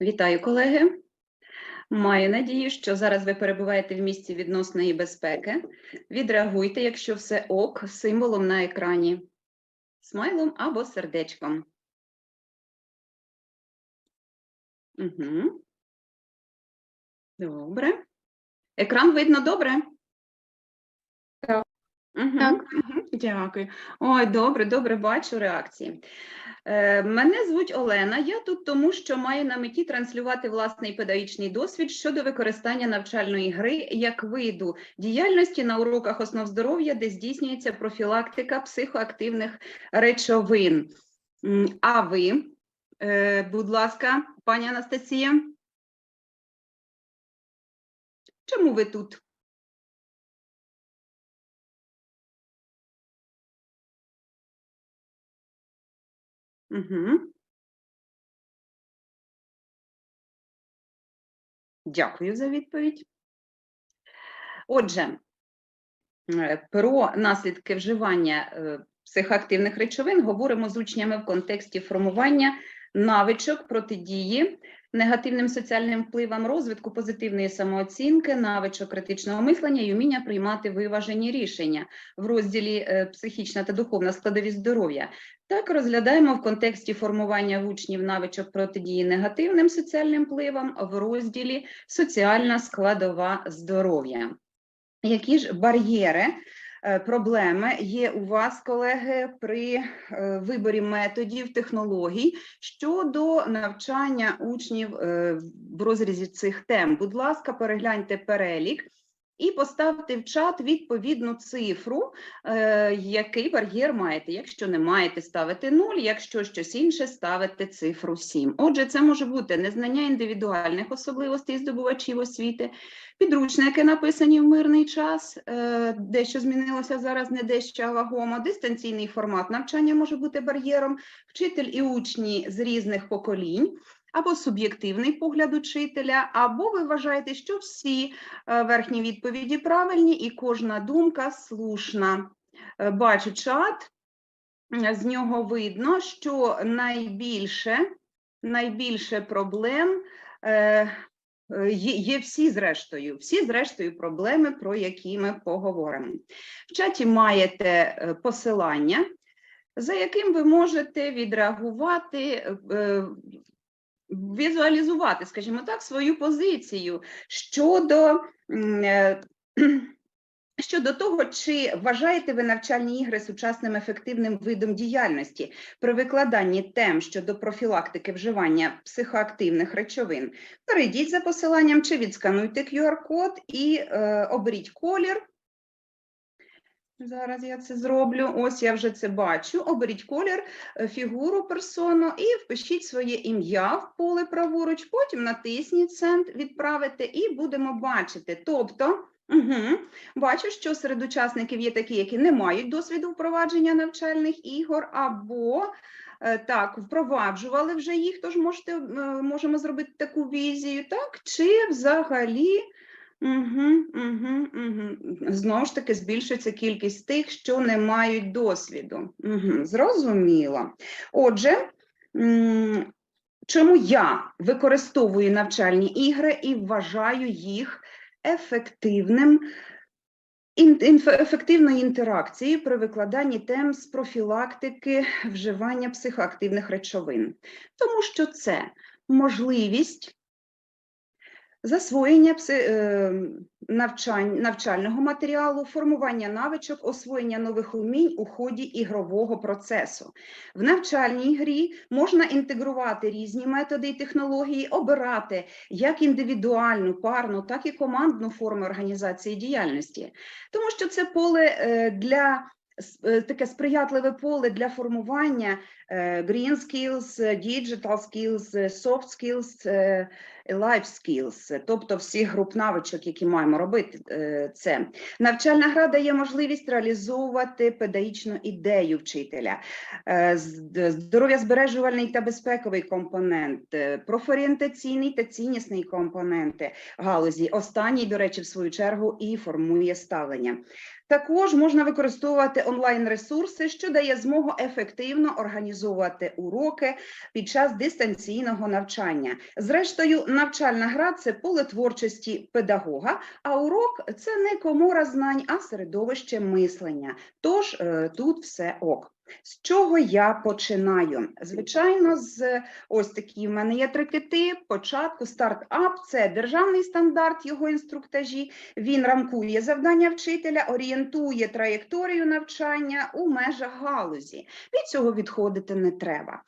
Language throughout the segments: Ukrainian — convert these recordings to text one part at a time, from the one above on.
Вітаю, колеги. Маю надію, що зараз ви перебуваєте в місці відносної безпеки. Відреагуйте, якщо все ок, символом на екрані, смайлом або сердечком. Угу. Добре. Екран видно добре? Так. Угу. Так. Дякую. Ой, добре, добре, бачу реакції. Е, Мене звуть Олена. Я тут тому, що маю на меті транслювати власний педагогічний досвід щодо використання навчальної гри як виду діяльності на уроках основ здоров'я, де здійснюється профілактика психоактивних речовин. А ви, Е, будь ласка, пані Анастасія? Чому ви тут? Угу. Дякую за відповідь. Отже, е, про наслідки вживання е, психоактивних речовин говоримо з учнями в контексті формування навичок протидії негативним соціальним впливам розвитку позитивної самооцінки, навичок критичного мислення і вміння приймати виважені рішення в розділі е, психічна та духовна складові здоров'я. Так розглядаємо в контексті формування в учнів навичок протидії негативним соціальним впливам в розділі соціальна складова здоров'я. Які ж бар'єри, проблеми є у вас, колеги, при е, виборі методів, технологій щодо навчання учнів е, в розрізі цих тем? Будь ласка, перегляньте перелік. І поставте в чат відповідну цифру, е, який бар'єр маєте. Якщо не маєте, ставити 0, якщо щось інше, ставите цифру 7. Отже, це може бути незнання індивідуальних особливостей здобувачів освіти, підручники, написані в мирний час, е, дещо змінилося зараз, не дещо вагомо, дистанційний формат навчання може бути бар'єром, вчитель і учні з різних поколінь. Або суб'єктивний погляд учителя, або ви вважаєте, що всі е, верхні відповіді правильні і кожна думка слушна. Е, Бачу чат, з нього видно, що найбільше, найбільше проблем е, є, всі зрештою, всі зрештою проблеми, про які ми поговоримо. В чаті маєте посилання, за яким ви можете відреагувати. Візуалізувати, скажімо так, свою позицію щодо, е, щодо того, чи вважаєте ви навчальні ігри сучасним ефективним видом діяльності при викладанні тем щодо профілактики вживання психоактивних речовин. Перейдіть за посиланням чи відскануйте QR-код і е, оберіть колір. Зараз я це зроблю. Ось я вже це бачу. Оберіть колір, е, фігуру персону і впишіть своє ім'я в поле праворуч, потім натисніть «Send», відправите і будемо бачити. Тобто, угу, бачу, що серед учасників є такі, які не мають досвіду впровадження навчальних ігор, або е, так, впроваджували вже їх, тож можете, е, можемо зробити таку візію, так? Чи взагалі Угу, угу, угу. Знову ж таки, збільшується кількість тих, що не мають досвіду. Угу. Зрозуміло. Отже, чому я використовую навчальні ігри і вважаю їх ефективним, ін- інф- ефективною інтеракцією при викладанні тем з профілактики вживання психоактивних речовин? Тому що це можливість засвоєння е, навчань, навчального матеріалу, формування навичок, освоєння нових умінь у ході ігрового процесу. В навчальній грі можна інтегрувати різні методи і технології, обирати як індивідуальну, парну, так і командну форми організації діяльності, тому що це поле е, для е, таке сприятливе поле для формування green skills, е, digital skills, е, soft skills, life skills, тобто всіх груп навичок, які маємо робити е, це. Навчальна гра дає можливість реалізовувати педагогічну ідею вчителя, е, здоров'я збережувальний та безпековий компонент, е, профорієнтаційний та ціннісний компоненти галузі. Останній, до речі, в свою чергу і формує ставлення. Також можна використовувати онлайн-ресурси, що дає змогу ефективно організувати реалізовувати уроки під час дистанційного навчання. Зрештою, навчальна гра це поле творчості педагога, а урок це не комора знань, а середовище мислення. Тож е, тут все ок. З чого я починаю? Звичайно, з ось такі в мене є три кити. Початку стартап це державний стандарт його інструктажі. Він рамкує завдання вчителя, орієнтує траєкторію навчання у межах галузі. Від цього відходити не треба.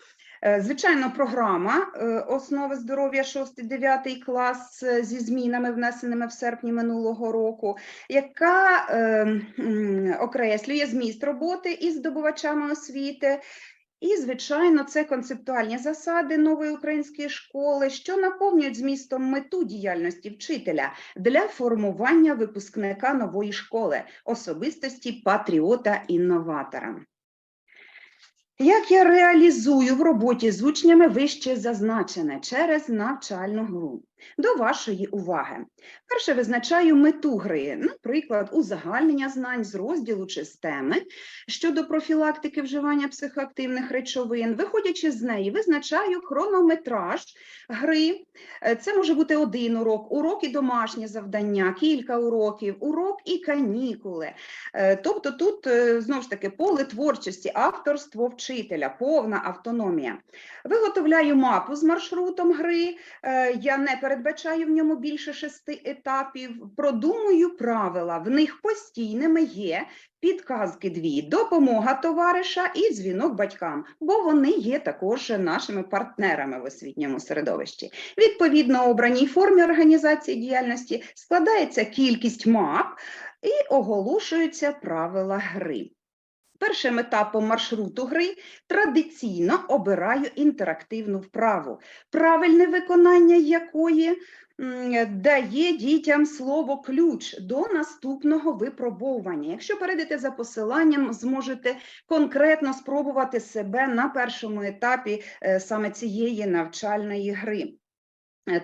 Е, Звичайно, програма е, основи здоров'я 6-9 клас е, зі змінами, внесеними в серпні минулого року, яка окреслює зміст роботи із здобувачами освіти. І, звичайно, це концептуальні засади нової української школи, що наповнюють змістом мету діяльності вчителя для формування випускника нової школи, особистості патріота-інноватора. Як я реалізую в роботі з учнями вище зазначене через навчальну гру? До вашої уваги. Перше визначаю мету гри, наприклад, узагальнення знань з розділу чи з теми щодо профілактики вживання психоактивних речовин. Виходячи з неї, визначаю хронометраж гри. Е, Це може бути один урок, урок і домашнє завдання, кілька уроків, урок і канікули. Е, Тобто тут е, знову ж таки поле творчості, авторство вчителя, повна автономія. Виготовляю мапу з маршрутом гри. Я не передбачаю в ньому більше шести етапів. Продумую правила. В них постійними є підказки дві: допомога товариша і дзвінок батькам, бо вони є також нашими партнерами в освітньому середовищі. Відповідно обраній формі організації діяльності складається кількість мап і оголошуються правила гри. Першим етапом маршруту гри традиційно обираю інтерактивну вправу, правильне виконання якої дає дітям слово ключ до наступного випробовування. Якщо перейдете за посиланням, зможете конкретно спробувати себе на першому етапі е, саме цієї навчальної гри.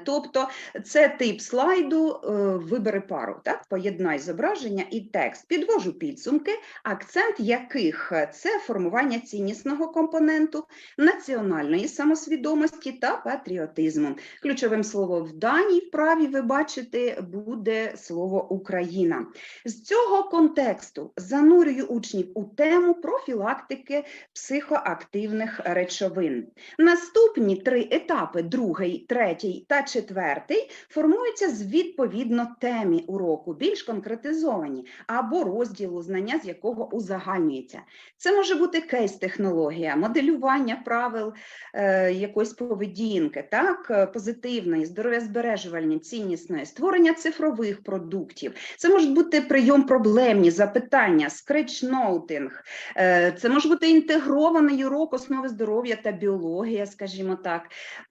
Тобто це тип слайду е, вибери пару, так? Поєднай зображення і текст. Підвожу підсумки, акцент яких це формування ціннісного компоненту, національної самосвідомості та патріотизму. Ключовим словом в даній вправі ви бачите буде слово Україна. З цього контексту занурюю учнів у тему профілактики психоактивних речовин. Наступні три етапи, другий, третій та четвертий, формуються з відповідно темі уроку, більш конкретизовані, або розділу, знання з якого узагальнюється. Це може бути кейс-технологія, моделювання правил е, якоїсь поведінки, так, е, позитивної, здоров'язбережувальні, ціннісної, створення цифрових продуктів. Це можуть бути прийом проблемні, запитання, скретчноутинг, е, це може бути інтегрований урок основи здоров'я та біологія, скажімо так.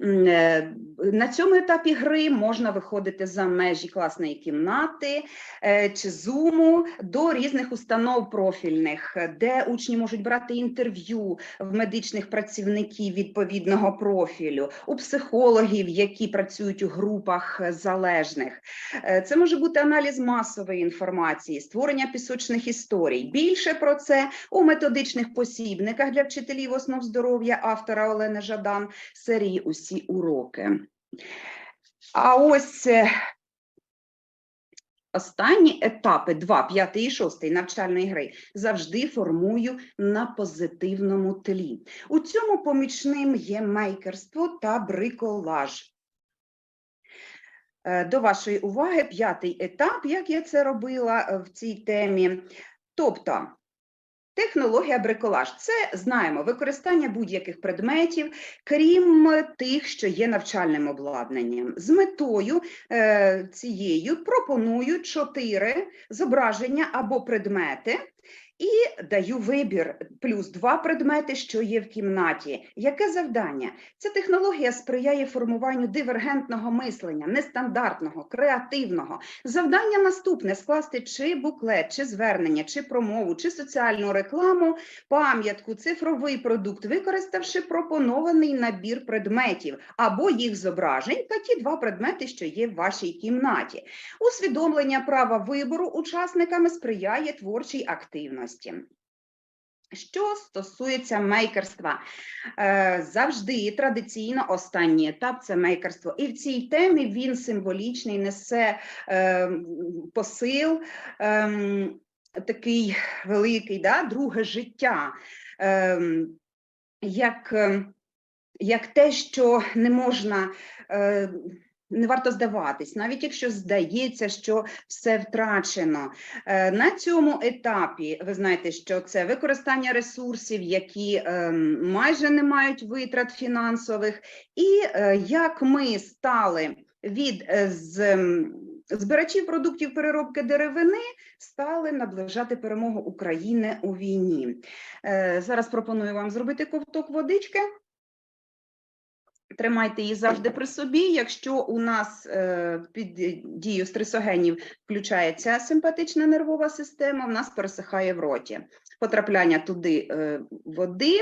Е, На цьому етапі гри можна виходити за межі класної кімнати е, чи зуму до різних установ профільних, де учні можуть брати інтерв'ю в медичних працівників відповідного профілю, у психологів, які працюють у групах залежних. Е, Це може бути аналіз масової інформації, створення пісочних історій. Більше про це у методичних посібниках для вчителів основ здоров'я автора Олени Жадан серії Усі уроки. А ось е, останні етапи 2, 5 і 6 навчальної гри завжди формую на позитивному тлі. У цьому помічним є мейкерство та бриколаж. Е, До вашої уваги п'ятий етап, як я це робила е, в цій темі. Тобто Технологія бриколаж це знаємо використання будь-яких предметів, крім тих, що є навчальним обладнанням. З метою е, цією пропоную чотири зображення або предмети. І даю вибір плюс два предмети, що є в кімнаті. Яке завдання? Ця технологія сприяє формуванню дивергентного мислення, нестандартного, креативного. Завдання наступне: скласти чи буклет, чи звернення, чи промову, чи соціальну рекламу, пам'ятку, цифровий продукт, використавши пропонований набір предметів або їх зображень та ті два предмети, що є в вашій кімнаті. Усвідомлення права вибору учасниками сприяє творчій активності. Що стосується мейкерства, е, завжди традиційно останній етап це мейкерство. І в цій темі він символічний, несе е, посил ем, такий великий, да, друге життя, ем, як, е, як те, що не можна. Не варто здаватись, навіть якщо здається, що все втрачено. Е, На цьому етапі ви знаєте, що це використання ресурсів, які ем, майже не мають витрат фінансових, і е, як ми стали від е, з, ем, збирачів продуктів переробки деревини, стали наближати перемогу України у війні. Зараз пропоную вам зробити ковток водички. Тримайте її завжди при собі. Якщо у нас е, під дією стресогенів включається симпатична нервова система, в нас пересихає в роті. Потрапляння туди е, води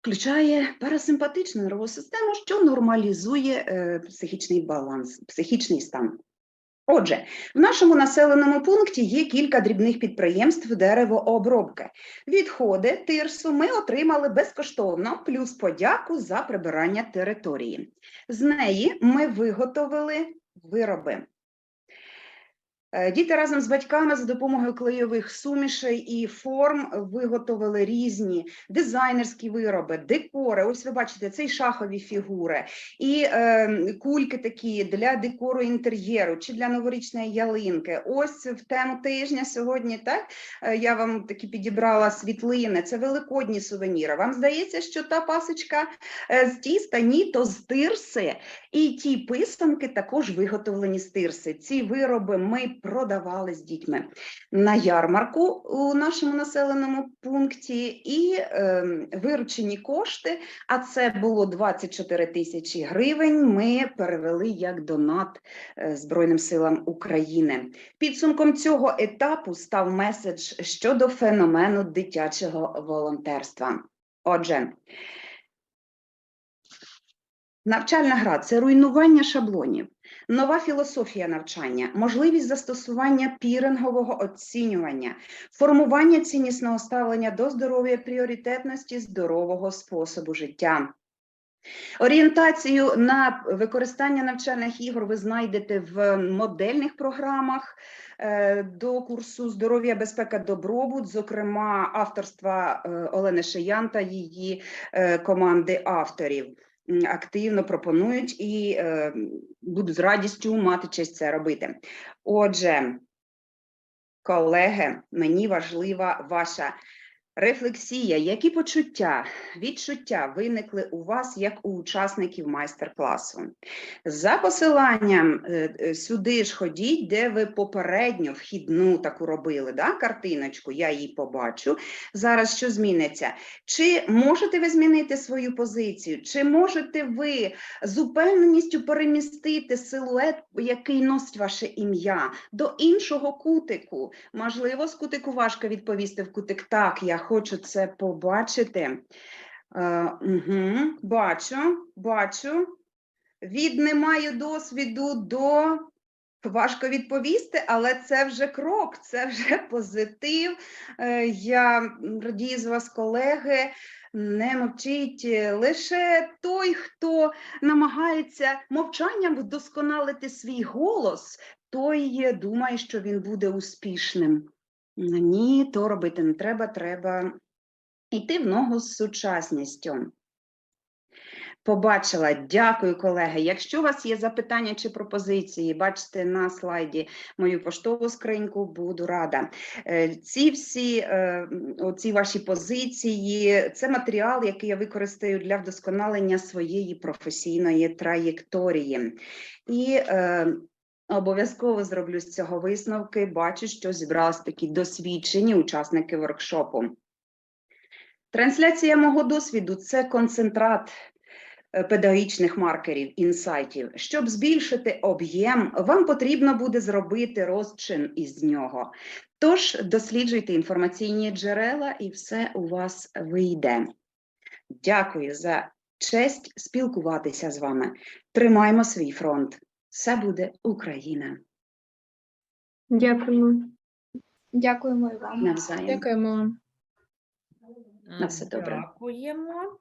включає парасимпатичну нервову систему, що нормалізує е, психічний баланс, психічний стан. Отже, в нашому населеному пункті є кілька дрібних підприємств деревообробки. Відходи тирсу ми отримали безкоштовно, плюс подяку за прибирання території. З неї ми виготовили вироби. Е, Діти разом з батьками за допомогою клейових сумішей і форм виготовили різні дизайнерські вироби, декори. Ось ви бачите, це і шахові фігури, і е, кульки такі для декору інтер'єру чи для новорічної ялинки. Ось в тему тижня сьогодні так е, я вам такі підібрала світлини. Це великодні сувеніри. Вам здається, що та пасочка е, з тіста, ні, то з тирси. І ті писанки також виготовлені з тирси. Ці вироби ми продавали з дітьми на ярмарку у нашому населеному пункті, і е, виручені кошти, а це було 24 тисячі гривень. Ми перевели як донат е, Збройним силам України. Підсумком цього етапу став меседж щодо феномену дитячого волонтерства. Отже, Навчальна гра це руйнування шаблонів, нова філософія навчання, можливість застосування пірингового оцінювання, формування ціннісного ставлення до здоров'я, пріоритетності здорового способу життя. Орієнтацію на використання навчальних ігор ви знайдете в модельних програмах е, до курсу здоров'я, безпека, добробут, зокрема авторства е, Олени Шиян та її е, команди авторів активно пропонують і е, буду з радістю мати честь це робити. Отже, колеги, мені важлива ваша рефлексія, які почуття, відчуття виникли у вас як у учасників майстер-класу. За посиланням е, е, сюди ж ходіть, де ви попередньо вхідну таку робили, да, картиночку, я її побачу. Зараз що зміниться? Чи можете ви змінити свою позицію? Чи можете ви з упевненістю перемістити силует, який носить ваше ім'я, до іншого кутику? Можливо, з кутику важко відповісти в кутик так, я хочу це побачити. Угу, бачу, бачу. Від не маю досвіду до важко відповісти, але це вже крок, це вже позитив. Е, Я радію з вас, колеги. Не мовчіть лише той, хто намагається мовчанням вдосконалити свій голос, той е, думає, що він буде успішним. Ні, то робити не треба, треба йти в ногу з сучасністю. Побачила, дякую, колеги. Якщо у вас є запитання чи пропозиції, бачите на слайді мою поштову скриньку, буду рада. Е, Ці всі е, оці ваші позиції, це матеріал, який я використаю для вдосконалення своєї професійної траєкторії. І е, Обов'язково зроблю з цього висновки. Бачу, що зібралися такі досвідчені учасники воркшопу. Трансляція мого досвіду це концентрат е, педагогічних маркерів, інсайтів. Щоб збільшити об'єм, вам потрібно буде зробити розчин із нього. Тож досліджуйте інформаційні джерела, і все у вас вийде. Дякую за честь спілкуватися з вами. Тримаймо свій фронт. Все буде Україна. Дякуємо. Дякуємо і вам. Навзаєм. Дякуємо. На все добре. Дякуємо.